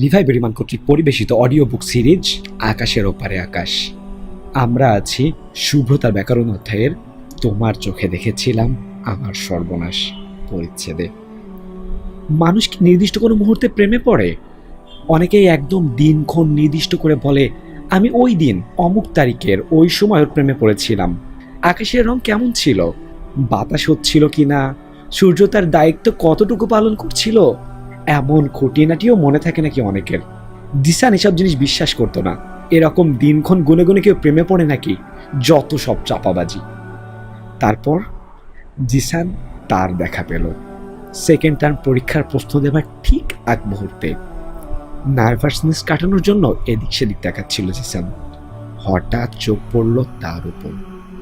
রিভাই বেরিমান কর্তৃক পরিবেশিত audio book series আকাশের ওপারে আকাশ। আমরা আছি শুভ্রতার ব্যাকরণ অধ্যায়ের তোমার চোখে দেখেছিলাম আমার সর্বনাশ পরিচ্ছেদে। মানুষ কি নির্দিষ্ট কোনো মুহূর্তে প্রেমে পড়ে? অনেকেই একদম দিনক্ষণ নির্দিষ্ট করে বলে, আমি ওই দিন, অমুক তারিখের ওই সময় ওর প্রেমে পড়েছিলাম। আকাশের রং কেমন ছিল? বাতাস হচ্ছিল কি না সূর্য তার দায়িত্ব কতটুকু পালন করছিল? এমন খুঁটিনাটিও মনে থাকে নাকি অনেকের? দিশান এসব জিনিস বিশ্বাস করতো না। এরকম দিনক্ষণ গুনে গুনে কেউ প্রেমে পড়ে নাকি? যত সব চাপাবাজি। তারপর জিসান তার দেখা পেল। সেকেন্ড টার্ম পরীক্ষার প্রশ্ন দেবার ঠিক আগ মুহূর্তে। নার্ভাসনেস কাটানোর জন্য এদিক সেদিক দেখাচ্ছিল জিসান হঠাৎ চোখ পড়ল তার উপর।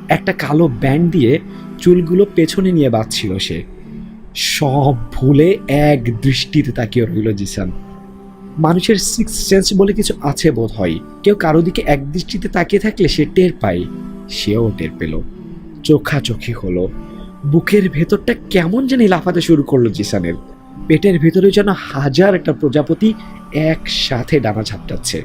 একটা কালো ব্যান্ড দিয়ে চুলগুলো পেছনে নিয়ে বাঁচছিল সে। সব ভুলে এক দৃষ্টিতে তাকিয়ে রইল জিসান। মানুষের সিক্স সেন্স বলে কিছু আছে বোধ হয় কেউ কারও দিকে এক দৃষ্টিতে তাকিয়ে থাকলে সে টের পায়, সেও টের পেল। চোখাচোখি হলো। বুকের ভেতরটা কেমন জানি লাফাতে শুরু করল জিসানের। পেটের ভেতরে যেন হাজার একটা প্রজাপতি একসাথে ডানা ঝাপটাচ্ছে।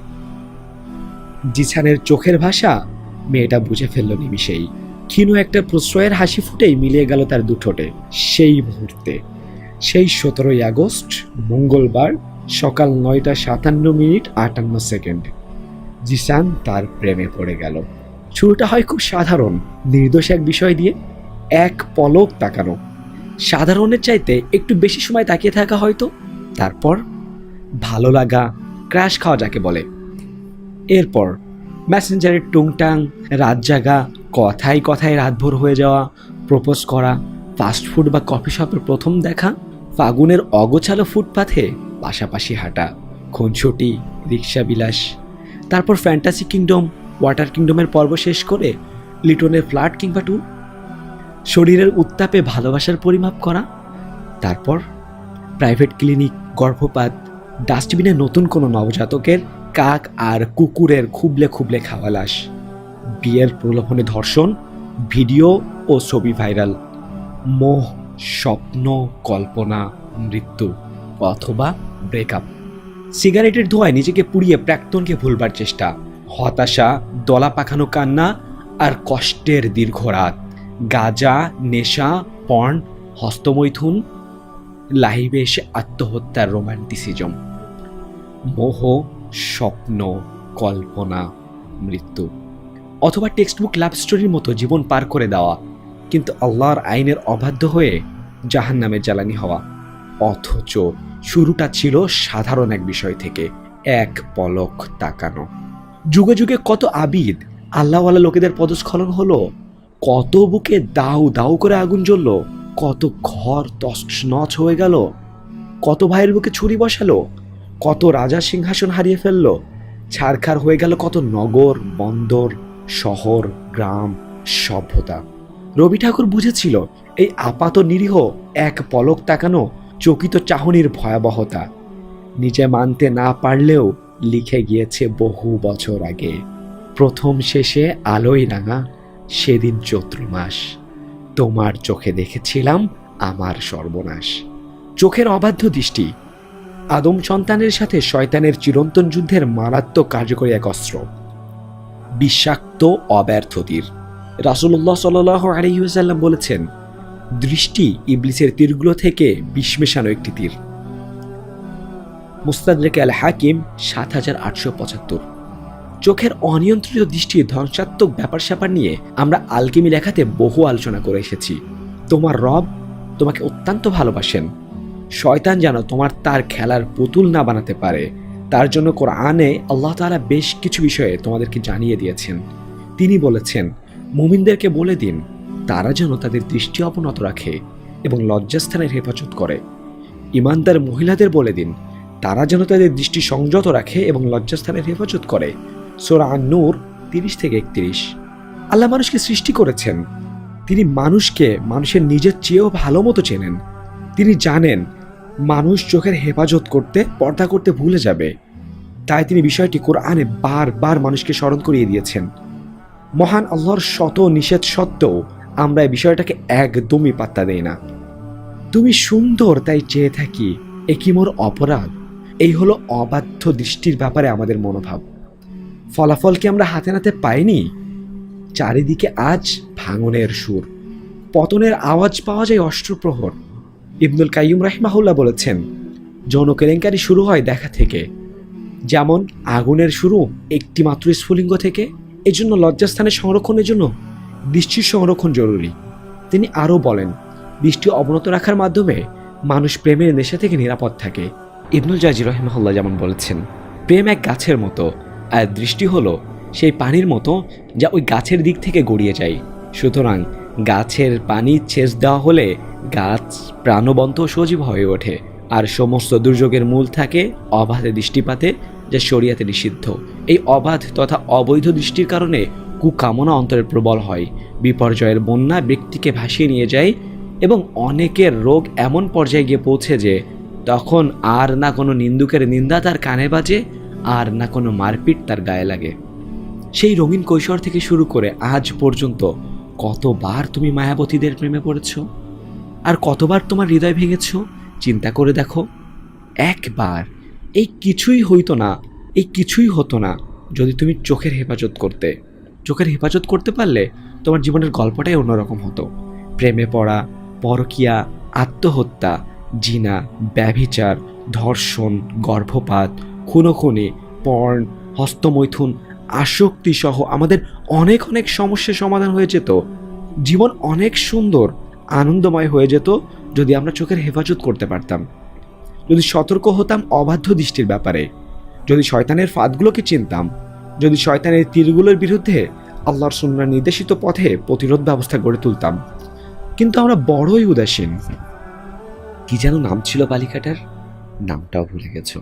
জিসানের চোখের ভাষা মেয়েটা বুঝে ফেলল নিমিষেই। ক্ষীণ একটা প্রশ্রয়ের হাসি ফুটেই মিলিয়ে গেল তার দুঠোঁটে সেই মুহূর্তে, সেই সতেরোই আগস্ট, মঙ্গলবার, সকাল নয়টা সাতান্ন মিনিট আটান্ন সেকেন্ড, জিসান তার প্রেমে পড়ে গেল। শুরুটা হয় খুব সাধারণ, নির্দোষ এক বিষয় দিয়ে, এক পলক তাকানো। সাধারণের চাইতে একটু বেশি সময় তাকিয়ে থাকা হয়তো, তারপর ভালো লাগা ক্র্যাশ খাওয়া যাকে বলে। এরপর ম্যাসেঞ্জারের টুংটাং রাত জাগা কথায় কথায় রাতভর হয়ে যাওয়া প্রপোজ করা ফাস্টফুড বা কফি শপের প্রথম দেখা, ফাগুনের অগোছালো ফুটপাথে পাশাপাশি হাঁটা খুনছুটি রিক্সা বিলাস, তারপর ফ্যান্টাসি কিংডম ওয়াটার কিংডমের পর্ব শেষ করে লিটনের ফ্ল্যাট কিংবা ট্যুর শরীরের উত্তাপে ভালোবাসার পরিমাপ করা, তারপর প্রাইভেট ক্লিনিক গর্ভপাত ডাস্টবিনে নতুন কোনো নবজাতকের কাক আর কুকুরের খুবলে খুবলে খাওয়া লাশ। বিয়ের প্রলোভনে ধর্ষণ, ভিডিও ও ছবি ভাইরাল। মোহ, স্বপ্ন, কল্পনা, মৃত্যু অথবা ব্রেকআপ। সিগারেটের ধোঁয়ায় নিজেকে পুড়িয়ে প্রাক্তনকে ভুলবার চেষ্টা। হতাশা, দলা পাখানো কান্না আর কষ্টের দীর্ঘ রাত। গাজা, নেশা, পর্ন, হস্তমৈথুন, লাইভে এসে আত্মহত্যার রোমান্টিসিজম মোহ, স্বপ্ন, কল্পনা, মৃত্যু। অথবা টেক্সটবুক লাভ স্টোরির মতো জীবন পার করে দেওয়া, কিন্তু আল্লাহর আইনের অবাধ্য হয়ে জাহান নামে জ্বালানি হওয়া। অথচ শুরুটা ছিল সাধারণ এক বিষয় থেকে, এক পলক তাকানো। যুগে যুগে কত আবিদ, আল্লাহওয়ালা লোকেদের পদস্খলন হলো, কত বুকে দাউ দাউ করে আগুন জ্বলল, কত ঘর তছনছ হয়ে গেল, কত ভাইয়ের বুকে ছুরি বসালো, কত রাজা সিংহাসন হারিয়ে ফেলল, ছারখার হয়ে গেল কত নগর, বন্দর শহর, গ্রাম, সভ্যতা। রবি ঠাকুর বুঝেছিল, এই আপাত নিরীহ এক পলক তাকানো চকিত চাহনির ভয়াবহতা। নিজে মানতে না পারলেও লিখে গিয়েছে বহু বছর আগে। প্রথম শেষে আলোয় রাঙা, সেদিন চৈত্র মাস। তোমার চোখে দেখেছিলাম আমার সর্বনাশ। চোখের অবাধ্য দৃষ্টি। আদম সন্তানের সাথে শয়তানের চিরন্তন যুদ্ধের মারাত্মক কার্যকরী এক অস্ত্র। বিষাক্ত অব্যর্থ তীর রাসুল্লাহ সাল আলহিউসাল্লাম বলেছেন, দৃষ্টি ইবলিসের তীরগুলো থেকে বিষমেশানো একটি তীর। মুস্তাদরেকে আল হাকিম সাত হাজার আটশো পঁচাত্তর। চোখের অনিয়ন্ত্রিত দৃষ্টির ধ্বংসাত্মক ব্যাপার স্যাপার নিয়ে আমরা আলকিমি লেখাতে বহু আলোচনা করে এসেছি। তোমার রব তোমাকে অত্যন্ত ভালোবাসেন। শয়তান যেন তোমার তার খেলার পুতুল না বানাতে পারে। তার জন্য কোরআনে আল্লাহ তাআলা বেশ কিছু বিষয়ে তোমাদেরকে জানিয়ে দিয়েছেন। তিনি বলেছেন, মুমিনদেরকে বলে দিন, তারা যেন তাদের দৃষ্টি অবনত রাখে এবং লজ্জাস্থানের হেফাজত করে। ইমানদার মহিলাদের বলে দিন, তারা যেন তাদের দৃষ্টি সংযত রাখে এবং লজ্জাস্থানের হেফাজত করে। সোরা নূর তিরিশ থেকে একত্রিশ। আল্লাহ মানুষকে সৃষ্টি করেছেন। তিনি মানুষকে মানুষের নিজের চেয়েও ভালো মতো চেনেন। তিনি জানেন, মানুষ চোখের হেফাজত করতে, পর্দা করতে ভুলে যাবে। তাই তিনি বিষয়টি কোরআনে বারবার মানুষকে স্মরণ করিয়ে দিয়েছেন। মহান আল্লাহর শত নিষেধ সত্ত্বেও আমরা এই বিষয়টাকে একদমই পাত্তা দেই না। তুমি সুন্দর, তাই চেয়ে থাকি, এ কি মোর অপরাধ? এই হলো অবাধ্য দৃষ্টির ব্যাপারে আমাদের মনোভাব। ফলাফল কি আমরা হাতে নাতে পাইনি? চারিদিকে আজ ভাঙনের সুর। পতনের আওয়াজ পাওয়া যায় অষ্টপ্রহর ইবনুল কাইয়ুম রাহিমাহুল্লাহ বলেছেন যৌন কেলেঙ্কারি শুরু হয় দেখা থেকে। যেমন আগুনের শুরু একটি মাত্র স্ফুলিঙ্গ থেকে, এজন্য লজ্জাস্থানের সংরক্ষণের জন্য বৃষ্টির সংরক্ষণ জরুরি। তিনি আরও বলেন, বৃষ্টি অবনত রাখার মাধ্যমে মানুষ প্রেমের নেশা থেকে নিরাপদ থাকে। ইবনুল জাজি রহিমাহুল্লাহ যেমন বলেছেন, প্রেম এক গাছের মতো, আর দৃষ্টি হলো সেই পানির মতো যা ওই গাছের দিক থেকে গড়িয়ে যায়। সুতরাং গাছের পানি ছেচ দেওয়া হলে গাছ প্রাণবন্ত সজীব হয়ে ওঠে। আর সমস্ত দুর্যোগের মূল থাকে অবাধে দৃষ্টিপাতে যা শরিয়াতে নিষিদ্ধ। এই অবাধ তথা অবৈধ দৃষ্টির কারণে কুকামনা অন্তরে প্রবল হয়। বিপর্যয়ের বন্যা ব্যক্তিকে ভাসিয়ে নিয়ে যায় এবং অনেকের রোগ এমন পর্যায়ে গিয়ে পৌঁছে যে তখন আর না কোনো নিন্দুকের নিন্দা তার কানে বাজে, আর না কোনো মারপিট তার গায়ে লাগে। সেই রঙিন কৈশোর থেকে শুরু করে আজ পর্যন্ত কতবার তুমি মায়াবতীদের প্রেমে পড়েছ? আর কতবার তোমার হৃদয় ভেঙেছ? চিন্তা করে দেখো, একবার এই কিছুই হইতো না, এই কিছুই হতো না যদি তুমি চোখের হেফাজত করতে। চোখের হেফাজত করতে পারলে তোমার জীবনের গল্পটাই অন্যরকম হতো। প্রেমে পড়া, পরকিয়া, আত্মহত্যা, জিনা, ব্যভিচার, ধর্ষণ, গর্ভপাত, খুনোখুনি পর্ণ হস্তমৈথুন আসক্তি সহ আমাদের অনেক অনেক সমস্যার সমাধান হয়ে যেত। জীবন অনেক সুন্দর, আনন্দময় হয়ে যেত যদি আমরা চোখের হেফাজত করতে পারতাম। যদি সতর্ক হতাম অবাধ্য দৃষ্টির ব্যাপারে। যদি শয়তানের ফাঁদগুলোকে চিনতাম। যদি শয়তানের তীরগুলোর বিরুদ্ধে আল্লাহর সুন্নার নির্দেশিত পথে প্রতিরোধ ব্যবস্থা গড়ে তুলতাম। কিন্তু আমরা বড়ই উদাসীন। কি যেন নাম ছিল বালিকাটার? নামটাও ভুলে গেছ।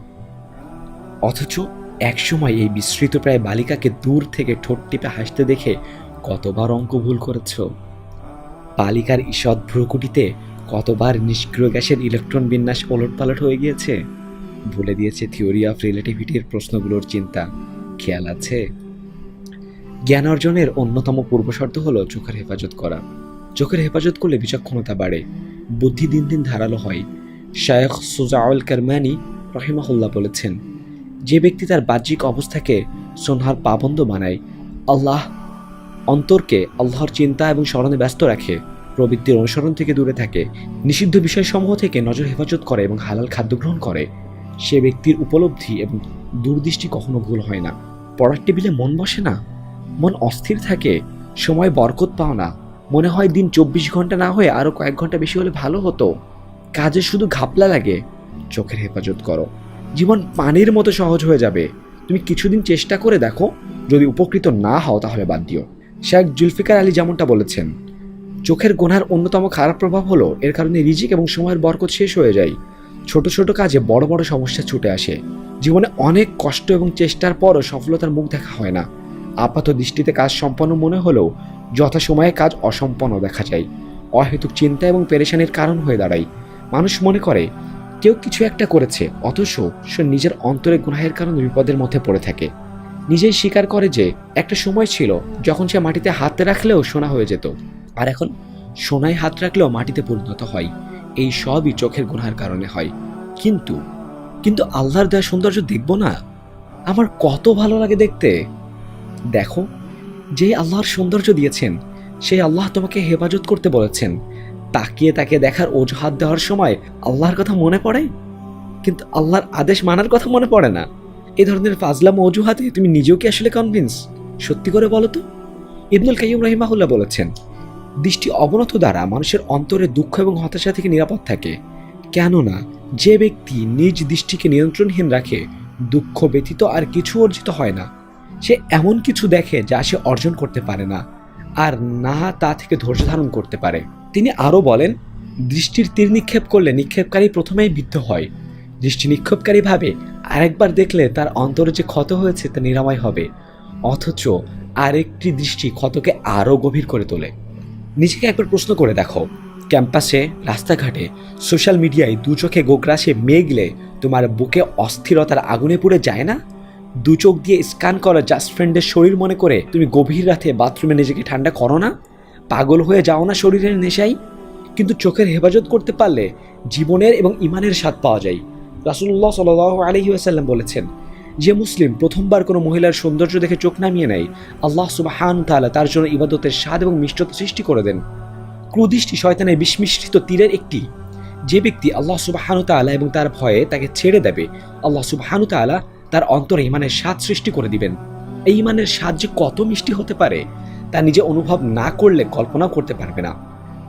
অথচ একসময় এই বিস্মৃত প্রায় বালিকাকে দূর থেকে ঠোঁট টিপে হাসতে দেখে কতবার অঙ্ক ভুল করেছ। বালিকার ঈষৎ ভ্রুকুটিতে কতবার নিষ্ক্রিয় গ্যাসের ইলেকট্রন বিন্যাস ওলটপালট হয়ে গিয়েছে? ভুলে দিয়েছে থিওরি অফ রিলেটিভিটির প্রশ্নগুলোর চিন্তা। খেয়াল আছে? জ্ঞান অর্জনের অন্যতম পূর্বশর্ত হলো চোখের হেফাজত করা। চোখের হেফাজত করলে বিচক্ষণতা বাড়ে। বুদ্ধি দিন দিন ধারালো হয়। শায়খ সুজাউল কারমানি রহিমাহুল্লাহ বলেছেন, যে ব্যক্তি তার বাহ্যিক অবস্থাকে সোনহার পাবন্দ বানায়, আল্লাহ অন্তরকে আল্লাহর চিন্তা এবং স্মরণে ব্যস্ত রাখে। প্রবৃত্তির অনুসরণ থেকে দূরে থাকে। নিষিদ্ধ বিষয়সমূহ থেকে নজর হেফাজত করে এবং হালাল খাদ্য গ্রহণ করে। সে ব্যক্তির উপলব্ধি এবং দূরদৃষ্টি কখনো ভুল হয় না। পড়ার টেবিলে মন বসে না? মন অস্থির থাকে। সময় বরকত পাও না। মনে হয় দিন চব্বিশ ঘণ্টা না হয়ে আরও কয়েক ঘণ্টা বেশি হলে ভালো হতো। কাজে শুধু ঘাপলা লাগে। চোখের হেফাজত করো। জীবন পানির মতো সহজ হয়ে যাবে। তুমি কিছুদিন চেষ্টা করে দেখো। যদি উপকৃত না হও তাহলে বাদ দিও। শেখ জুলফিকার আলী যেমনটা বলেছেন চোখের গোনার অন্যতম খারাপ প্রভাব হলো, এর কারণে রিজিক এবং সময়ের বরকত শেষ হয়ে যায়। ছোট ছোট কাজে বড় বড় সমস্যা ছুটে আসে। জীবনে অনেক কষ্ট এবং চেষ্টার পরও সফলতার মুখ দেখা হয় না। আপাত দৃষ্টিতে কাজ সম্পন্ন মনে হলেও যথাসময়ে কাজ অসম্পন্ন দেখা যায়। অহেতুক চিন্তা এবং পেরেশানির কারণ হয়ে দাঁড়ায়। মানুষ মনে করে, কেউ কিছু একটা করেছে, অথচ সে নিজের অন্তরে গুনাহের কারণে বিপদের মধ্যে পড়ে থাকে। নিজেই স্বীকার করে যে, একটা সময় ছিল যখন সে মাটিতে হাত রাখলেও শোনা হয়ে যেত। আর এখন সোনায় হাত রাখলেও মাটিতে পরিণত হয়। এই সবই চোখের গুনার কারণে হয়। কিন্তু কিন্তু আল্লাহর দেওয়া সৌন্দর্য দেখব না? আমার কত ভালো লাগে দেখতে। দেখো, যে আল্লাহর সৌন্দর্য দিয়েছেন, সেই আল্লাহ তোমাকে হেফাজত করতে বলেছেন। তাকিয়ে তাকে দেখার অজুহাত দেওয়ার সময় আল্লাহর কথা মনে পড়ে? কিন্তু আল্লাহর আদেশ মানার কথা মনে পড়ে না। এই ধরনের ফাজলাম অজুহাতে তুমি নিজেও কি আসলে কনভিন্স সত্যি করে বলো তো। ইবনুল কাইয়ুম রহিমাহুল্লাহ বলেছেন দৃষ্টি অবনত দ্বারা মানুষের অন্তরে দুঃখ এবং হতাশা থেকে নিরাপদ থাকে। কেননা, যে ব্যক্তি নিজ দৃষ্টিকে নিয়ন্ত্রণহীন রাখে, দুঃখ ব্যতীত আর কিছু অর্জিত হয় না। সে এমন কিছু দেখে যা সে অর্জন করতে পারে না, আর না তা থেকে ধৈর্য ধারণ করতে পারে। তিনি আরও বলেন, দৃষ্টির তীর নিক্ষেপ করলে নিক্ষেপকারী প্রথমেই বিদ্ধ হয়। দৃষ্টি নিক্ষেপকারী ভাবে আরেকবার দেখলে তার অন্তরে যে ক্ষত হয়েছে তা নিরাময় হবে। অথচ আরেকটি দৃষ্টি ক্ষতকে আরও গভীর করে তোলে। নিজেকে একবার প্রশ্ন করে দেখো। ক্যাম্পাসে, রাস্তাঘাটে, সোশ্যাল মিডিয়ায় দু চোখে গোগ্রাসে মেঘলে তোমার বুকে অস্থিরতার আগুনে পুড়ে যায় না? দু চোখ দিয়ে স্ক্যান করা জাস্ট ফ্রেন্ডের শরীর মনে করে তুমি গভীর রাতে বাথরুমে নিজেকে ঠান্ডা করো না? পাগল হয়ে যাও না শরীরের নেশাই কিন্তু চোখের হেফাজত করতে পারলে জীবনের এবং ইমানের স্বাদ পাওয়া যায়। রাসুল্লাহ সাল আলহি আসাল্লাম বলেছেন যে মুসলিম প্রথমবার কোনো মহিলার সৌন্দর্য দেখে চোখ নামিয়ে নেয়, আল্লাহ সুবাহান তালা তার জন্য ইবাদতের স্বাদ এবং মিষ্টতা সৃষ্টি করে দেন। ক্রুদৃষ্টি শয়তানের বিস্মিশ্রিত তীরের একটি। যে ব্যক্তি আল্লাহ সুবাহানু তালা এবং তার ভয়ে তাকে ছেড়ে দেবে, আল্লাহ সুবাহানু তালা তার অন্তরে ইমানের স্বাদ সৃষ্টি করে দিবেন। এই ইমানের স্বাদ যে কত মিষ্টি হতে পারে, তা নিজে অনুভব না করলে কল্পনাও করতে পারবে না।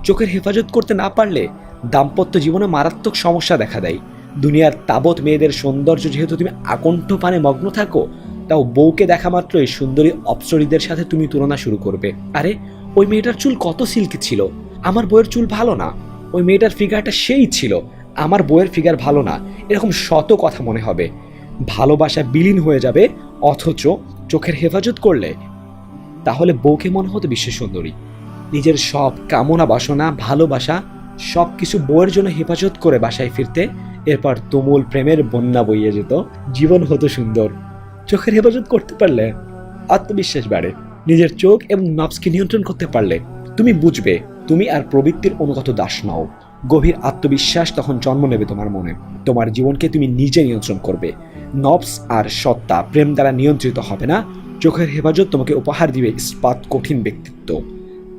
চোখের হেফাজত করতে না পারলে দাম্পত্য জীবনে মারাত্মক সমস্যা দেখা দেয়। দুনিয়ার তাবৎ মেয়েদের সৌন্দর্য যেহেতু তুমি আকণ্ঠ পানে মগ্ন থাকো, তাও বউকে দেখা মাত্রই সুন্দরী অপসরীদের সাথে তুমি তুলনা শুরু করবে। আরে, ওই মেয়েটার চুল কত সিল্কি ছিল? আমার বইয়ের চুল ভালো না। ওই মেয়েটার ফিগারটা সেই ছিল। আমার বইয়ের ফিগার ভালো না। এরকম শত কথা মনে হবে। ভালোবাসা বিলীন হয়ে যাবে, অথচ চোখের হেফাজত করলে। তাহলে বউকে মনে হতো বিশ্ব সুন্দরী। নিজের সব কামনা বাসনা, ভালোবাসা সব কিছু বউয়ের জন্য হেফাজত করে বাসায় ফিরতে এরপর তুমুল প্রেমের বন্যা বইয়ে যেত। জীবন হতো সুন্দর। চোখের হেফাজত করতে পারলে আত্মবিশ্বাস বাড়ে। নিজের চোখ এবং নবসকে নিয়ন্ত্রণ করতে পারলে তুমি বুঝবে, তুমি আর প্রবৃত্তির অনুগত দাস নাও। গভীর আত্মবিশ্বাস তখন জন্ম নেবে তোমার মনে। তোমার জীবনকে তুমি নিজে নিয়ন্ত্রণ করবে। নবস আর সত্তা প্রেম দ্বারা নিয়ন্ত্রিত হবে না। চোখের হেফাজত তোমাকে উপহার দিবে ইস্পাত কঠিন ব্যক্তিত্ব।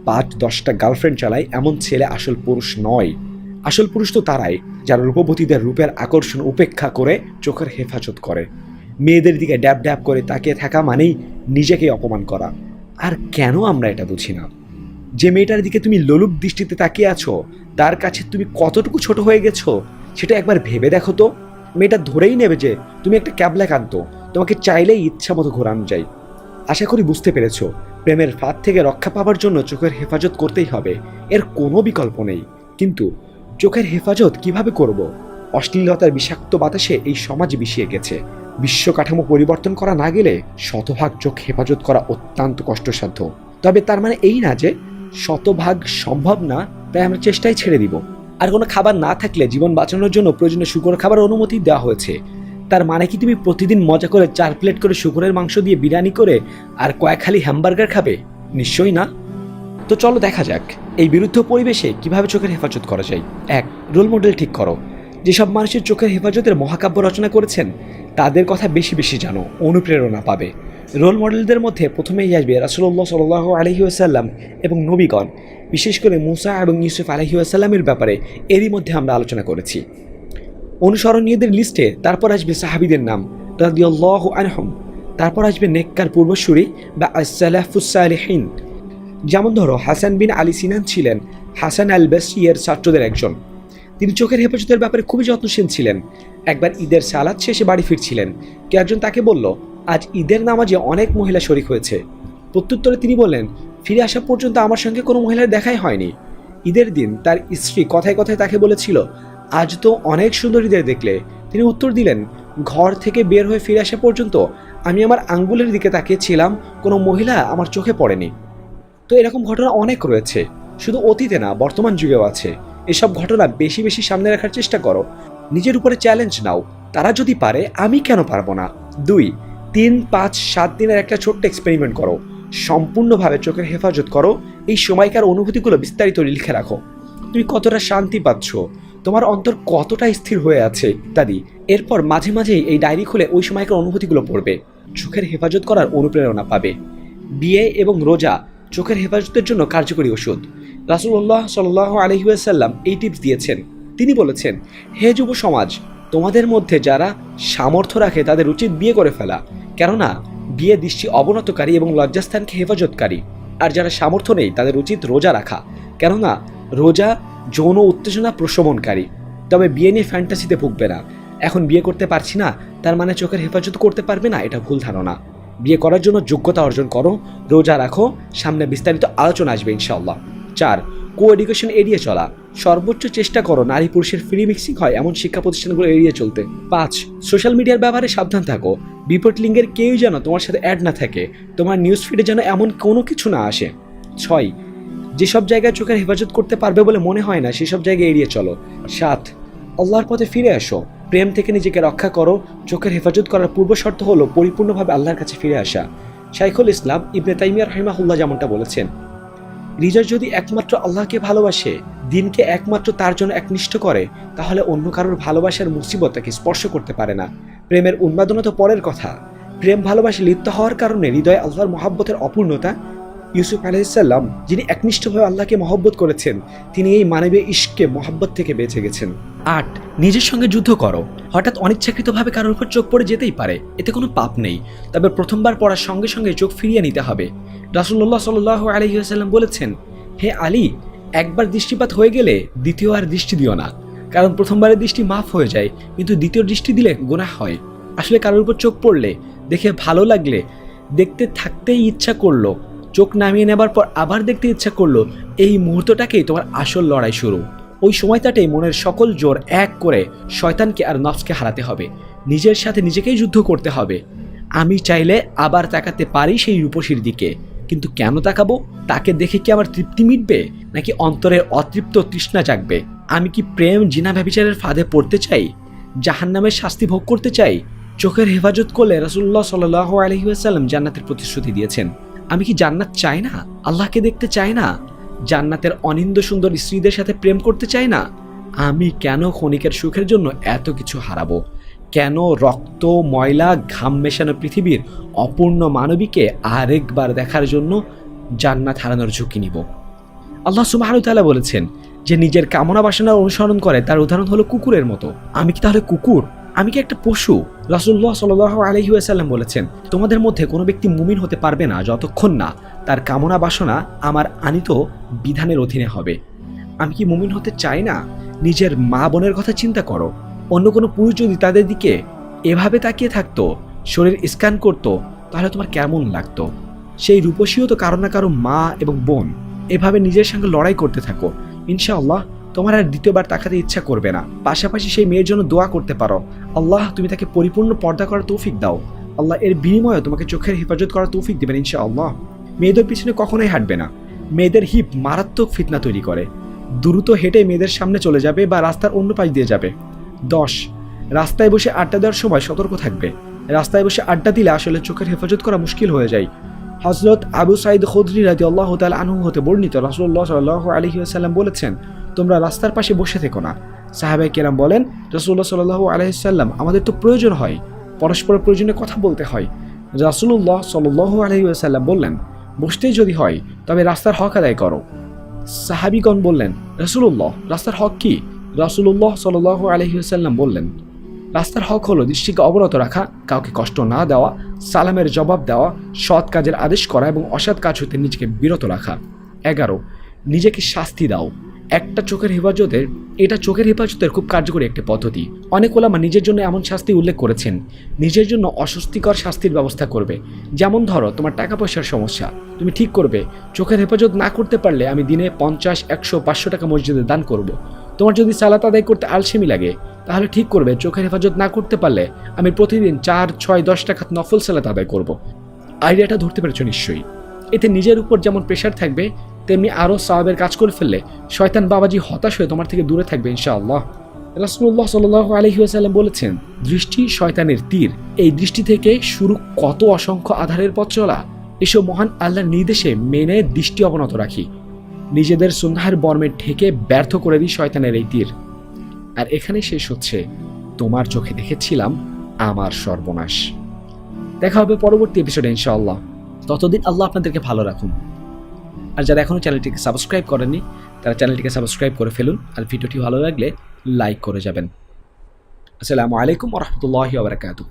পাঁচ দশটা গার্লফ্রেন্ড চালায় এমন ছেলে আসল পুরুষ নয়। আসল পুরুষ তো তারাই, যারা রূপবতীদের রূপের আকর্ষণ উপেক্ষা করে চোখের হেফাজত করে। মেয়েদের দিকে ড্যাব ড্যাব করে তাকিয়ে থাকা মানেই নিজেকে অপমান করা। আর কেন আমরা এটা বুঝি না? যে মেয়েটার দিকে তুমি লোলুপ দৃষ্টিতে তাকিয়ে আছো, তার কাছে তুমি কতটুকু ছোট হয়ে গেছো, সেটা একবার ভেবে দেখো তো। মেয়েটা ধরেই নেবে যে তুমি একটা ক্যাবলা কান্ত তোমাকে চাইলেই ইচ্ছা মতো ঘোরানো যায়। আশা করি বুঝতে পেরেছ, প্রেমের ফাঁদ থেকে রক্ষা পাওয়ার জন্য চোখের হেফাজত করতেই হবে, এর কোনো বিকল্প নেই। কিন্তু চোখের হেফাজত কীভাবে করব? অশ্লীলতার বিষাক্ত বাতাসে এই সমাজ বিষিয়ে গেছে। বিশ্ব কাঠামো পরিবর্তন করা না গেলে শতভাগ চোখ হেফাজত করা অত্যন্ত কষ্টসাধ্য। তবে তার মানে এই না যে শতভাগ সম্ভব না, তাই আমরা চেষ্টাই ছেড়ে দিব। আর কোনো খাবার না থাকলে জীবন বাঁচানোর জন্য প্রয়োজনীয় শুকর খাবার অনুমতি দেওয়া হয়েছে। তার মানে কি তুমি প্রতিদিন মজা করে চার প্লেট করে শুকরের মাংস দিয়ে বিরিয়ানি করে আর কয়েক খালি হ্যামবার্গার খাবে? নিশ্চয়ই না। তো চলো দেখা যাক, এই বিরুদ্ধ পরিবেশে কীভাবে চোখের হেফাজত করা যায়। এক রোল মডেল ঠিক করো। যেসব মানুষের চোখের হেফাজতের মহাকাব্য রচনা করেছেন, তাদের কথা বেশি বেশি জানো, অনুপ্রেরণা পাবে। রোল মডেলদের মধ্যে প্রথমেই আসবে রাসুল্লাহ সাল আলহি আসাল্লাম এবং নবীগণ, বিশেষ করে মুসা এবং ইউসুফ আলহি আসাল্লামের ব্যাপারে এরই মধ্যে আমরা আলোচনা করেছি। অনুসরণীয়দের লিস্টে তারপর আসবে সাহাবিদের নাম, রাদিয়াল্লাহ আনহম। তারপর আসবে নেককার পূর্বসূরি বা আসালাফুসালিহীন যেমন ধরো, হাসান বিন আলী সিনান ছিলেন। হাসান আল বেসিয়ের ছাত্রদের একজন। তিনি চোখের হেফাজতের ব্যাপারে খুবই যত্নশীল ছিলেন। একবার ঈদের সালাদ শেষে বাড়ি ফিরছিলেন। কে একজন তাকে বলল, আজ ঈদের নামাজে অনেক মহিলা শরিক হয়েছে। প্রত্যুত্তরে তিনি বললেন, ফিরে আসা পর্যন্ত আমার সঙ্গে কোনো মহিলার দেখাই হয়নি। ঈদের দিন তার স্ত্রী কথায় কথায় তাকে বলেছিল, আজ তো অনেক সুন্দরীদের দেখলে। তিনি উত্তর দিলেন, ঘর থেকে বের হয়ে ফিরে আসা পর্যন্ত আমি আমার আঙ্গুলের দিকে তাকিয়েছিলাম, কোনো মহিলা আমার চোখে পড়েনি। তো এরকম ঘটনা অনেক রয়েছে। শুধু অতীতে না, বর্তমান যুগেও আছে। এসব ঘটনা বেশি বেশি সামনে রাখার চেষ্টা করো। নিজের উপরে চ্যালেঞ্জ নাও। তারা যদি পারে, আমি কেন পারব না? দুই, তিন, পাঁচ, সাত দিনের একটা ছোট্ট এক্সপেরিমেন্ট করো। সম্পূর্ণভাবে চোখের হেফাজত করো। এই সময়কার অনুভূতিগুলো বিস্তারিত লিখে রাখো। তুমি কতটা শান্তি পাচ্ছ? তোমার অন্তর কতটা স্থির হয়ে আছে? ইত্যাদি। এরপর মাঝে মাঝেই এই ডায়েরি খুলে ওই সময়কার অনুভূতিগুলো পড়বে। চোখের হেফাজত করার অনুপ্রেরণা পাবে। বিয়ে এবং রোজা চোখের হেফাজতের জন্য কার্যকরী ওষুধ। রাসুল্লাহ সাল আলহিউসাল্লাম এই টিপস দিয়েছেন। তিনি বলেছেন, হে যুব সমাজ, তোমাদের মধ্যে যারা সামর্থ্য রাখে তাদের উচিত বিয়ে করে ফেলা। কেননা, বিয়ে দৃষ্টি অবনতকারী এবং লজ্জাস্থানকে হেফাজতকারী। আর যারা সামর্থ্য নেই, তাদের উচিত রোজা রাখা। কেননা, রোজা যৌন উত্তেজনা প্রশমনকারী। তবে বিয়ে নিয়ে ফ্যান্টাসিতে ভুগবে না। এখন বিয়ে করতে পারছি না, তার মানে চোখের হেফাজত করতে পারবে না, এটা ভুল ধারণা। বিয়ে করার জন্য যোগ্যতা অর্জন করো, রোজা রাখো, সামনে বিস্তারিত আলোচনা আসবে ইনশাল্লাহ চার কো এডুকেশন এড়িয়ে চলা। সর্বোচ্চ চেষ্টা করো নারী পুরুষের ফ্রি মিক্সিং হয় এমন শিক্ষা প্রতিষ্ঠানগুলো এড়িয়ে চলতে। পাঁচ সোশ্যাল মিডিয়ার ব্যাপারে সাবধান থাকো। বিপরীত লিঙ্গের কেউই যেন তোমার সাথে অ্যাড না থাকে। তোমার নিউজ ফিডে যেন এমন কোনো কিছু না আসে। ছয়, যেসব জায়গায় চোখের হেফাজত করতে পারবে বলে মনে হয় না, সেসব জায়গায় এড়িয়ে চলো। সাত, আল্লাহর পথে ফিরে আসো। প্রেম থেকে নিজেকে রক্ষা করো, চোখের হেফাজত করার পূর্ব শর্ত হলো পরিপূর্ণভাবে আল্লাহর কাছে ফিরে আসা। শাইখুল ইসলাম ইবনে তাইমিয়া রহিমাহুল্লাহ যেমনটা বলেছেন হৃদয় যদি একমাত্র আল্লাহকে ভালোবাসে, দিনকে একমাত্র তার জন্য একনিষ্ঠ করে, তাহলে অন্য কারোর ভালোবাসার মুসিবত তাকে স্পর্শ করতে পারে না। প্রেমের উন্মাদনা তো পরের কথা। প্রেম ভালোবাসে লিপ্ত হওয়ার কারণে হৃদয় আল্লাহর মহাব্বতের অপূর্ণতা ইউসুফ আলাইসাল্লাম যিনি একনিষ্ঠভাবে আল্লাহকে মহব্বত করেছেন, তিনি এই মানবীয় ইস্ককে মহব্বত থেকে বেঁচে গেছেন। আট, নিজের সঙ্গে যুদ্ধ করো। হঠাৎ অনিচ্ছাকৃতভাবে কারোর উপর চোখ পড়ে যেতেই পারে, এতে কোনো পাপ নেই। তবে প্রথমবার পড়ার সঙ্গে সঙ্গে চোখ ফিরিয়ে নিতে হবে। রাসুল্লাহ সাল আলহিহাল্লাম বলেছেন, হে আলী, একবার দৃষ্টিপাত হয়ে গেলে দ্বিতীয় আর দৃষ্টি দিও না। কারণ প্রথমবারের দৃষ্টি মাফ হয়ে যায়, কিন্তু দ্বিতীয় দৃষ্টি দিলে গোনা হয়। আসলে কারোর উপর চোখ পড়লে, দেখে ভালো লাগলে, দেখতে থাকতেই ইচ্ছা করল চোখ নামিয়ে নেবার পর আবার দেখতে ইচ্ছা করল, এই মুহূর্তটাকেই তোমার আসল লড়াই শুরু। ওই সময়টাতেই মনের সকল জোর এক করে শয়তানকে আর নফসকে হারাতে হবে। নিজের সাথে নিজেকেই যুদ্ধ করতে হবে। আমি চাইলে আবার তাকাতে পারি সেই রূপসীর দিকে। কিন্তু কেন তাকাবো? তাকে দেখে কি আমার তৃপ্তি মিটবে? নাকি অন্তরের অতৃপ্ত তৃষ্ণা জাগবে? আমি কি প্রেম জিনা ব্যবিচারের ফাঁদে পড়তে চাই? জাহান্নামের শাস্তি ভোগ করতে চাই? চোখের হেফাজত করলে রসুল্লাহ সাল আলহিউসাল্লাম জান্নাতের প্রতিশ্রুতি দিয়েছেন। আমি কি জান্নাত চাই না? আল্লাহকে দেখতে চাই না? জান্নাতের অনিন্দ সুন্দর স্ত্রীদের সাথে প্রেম করতে চাই না? আমি কেন ক্ষণিকের সুখের জন্য এত কিছু হারাবো? কেন রক্ত, ময়লা, ঘাম মেশানো পৃথিবীর অপূর্ণ মানবীকে আরেকবার দেখার জন্য জান্নাত হারানোর ঝুঁকি নিব? আল্লাহ সুবাহতালা বলেছেন যে নিজের কামনা বাসনার অনুসরণ করে, তার উদাহরণ হলো কুকুরের মতো। আমি কি তাহলে কুকুর? আমি কি একটা পশু? রাসুল্লাহ সাল আলহিউসাল্লাম বলেছেন, তোমাদের মধ্যে কোনো ব্যক্তি মুমিন হতে পারবে না যতক্ষণ না তার কামনা বাসনা আমার আনিত বিধানের অধীনে হবে। আমি কি মুমিন হতে চাই না? নিজের মা বোনের কথা চিন্তা করো। অন্য কোনো পুরুষ যদি তাদের দিকে এভাবে তাকিয়ে থাকতো, শরীর স্ক্যান করতো, তাহলে তোমার কেমন লাগতো? সেই রূপসীও তো কারও না কারও মা এবং বোন। এভাবে নিজের সঙ্গে লড়াই করতে থাকো। ইনশাআল্লাহ তোমার আর দ্বিতীয়বার তাকাতে ইচ্ছা করবে না। পাশাপাশি সেই মেয়ের জন্য দোয়া করতে পারো। আল্লাহ, তুমি তাকে পরিপূর্ণ পর্দা করার তৌফিক দাও। আল্লাহ, এর বিনিময়ে তোমাকে চোখের হেফাজত করার তৌফিক দেবেন ইনশা আল্লাহ মেয়েদের পিছনে কখনোই হাঁটবে না। মেয়েদের হিপ মারাত্মক ফিতনা তৈরি করে। দ্রুত হেঁটে মেয়েদের সামনে চলে যাবে বা রাস্তার অন্য পাশ দিয়ে যাবে। দশ, রাস্তায় বসে আড্ডা দেওয়ার সময় সতর্ক থাকবে। রাস্তায় বসে আড্ডা দিলে আসলে চোখের হেফাজত করা মুশকিল হয়ে যায়। হজরত আবু সাইদ খদ্রি রাজি আল্লাহ তাল আনহু হতে বর্ণিত রাসুল্লাহ সাল্লাহ আলহি আসাল্লাম বলেছেন, তোমরা রাস্তার পাশে বসে থেকো না। সাহাবাই কেরাম বলেন রসুল্লাহ সাল্লাহ আলহিসাল্লাম আমাদের তো প্রয়োজন হয় পরস্পর প্রয়োজনে কথা বলতে হয়। রাসুল্লাহ সাল্লাহ আলহিউসাল্লাম বললেন, বসতেই যদি হয়, তবে রাস্তার হক আদায় করো। সাহাবিগণ বললেন রসুল্লাহ রাস্তার হক কি? রাসুল্লাহ সাল্লাহ আলহিউসাল্লাম বললেন রাস্তার হক হলো দৃষ্টিকে অবনত রাখা, কাউকে কষ্ট না দেওয়া, সালামের জবাব দেওয়া, সৎ কাজের আদেশ করা এবং অসৎ কাজ হতে নিজেকে বিরত রাখা। এগারো, নিজেকে শাস্তি দাও। একটা চোখের হেফাজতের, এটা চোখের হেফাজতের খুব কার্যকরী একটি পদ্ধতি। অনেক ওলামা নিজের জন্য এমন শাস্তি উল্লেখ করেছেন। নিজের জন্য অস্বস্তিকর শাস্তির ব্যবস্থা করবে। যেমন ধরো, তোমার টাকা পয়সার সমস্যা। তুমি ঠিক করবে। চোখের হেফাজত না করতে পারলে আমি দিনে পঞ্চাশ, একশো, পাঁচশো টাকা মসজিদে দান করব। তোমার যদি সালাত আদায় করতে আলসেমি লাগে, তাহলে ঠিক করবে, চোখের হেফাজত না করতে পারলে আমি প্রতিদিন চার, ছয়, দশ টাকা নফল সালাত আদায় করব। আইডিয়াটা ধরতে পেরেছ নিশ্চয়ই। এতে নিজের উপর যেমন প্রেশার থাকবে, তেমনি আরও সাহাবের কাজ করে ফেললে শয়তান বাবাজি হতাশ হয়ে তোমার থেকে দূরে থাকবে, ইনশাআল্লাহ। রাসুল্লাহ সাল আলহিউসাল্লাম বলেছেন, দৃষ্টি শয়তানের তীর। এই দৃষ্টি থেকে শুরু কত অসংখ্য আধারের পথ চলা, এসব মহান আল্লাহর নির্দেশে মেনে দৃষ্টি অবনত রাখি। নিজেদের সুন্নাহের বর্মে ঢেকে ব্যর্থ করে দিই শয়তানের এই তীর। আর এখানে শেষ হচ্ছে। তোমার চোখে দেখেছিলাম আমার সর্বনাশ। দেখা হবে পরবর্তী এপিসোডে ইনশাআল্লাহ। ততদিন আল্লাহ আপনাদেরকে ভালো রাখুন। আর যারা এখনও চ্যানেলটিকে সাবস্ক্রাইব করেননি, তারা চ্যানেলটিকে সাবস্ক্রাইব করে ফেলুন। আর ভিডিওটি ভালো লাগলে লাইক করে যাবেন। আসসালামু আলাইকুম রহমতুল্লাহ বারকাতু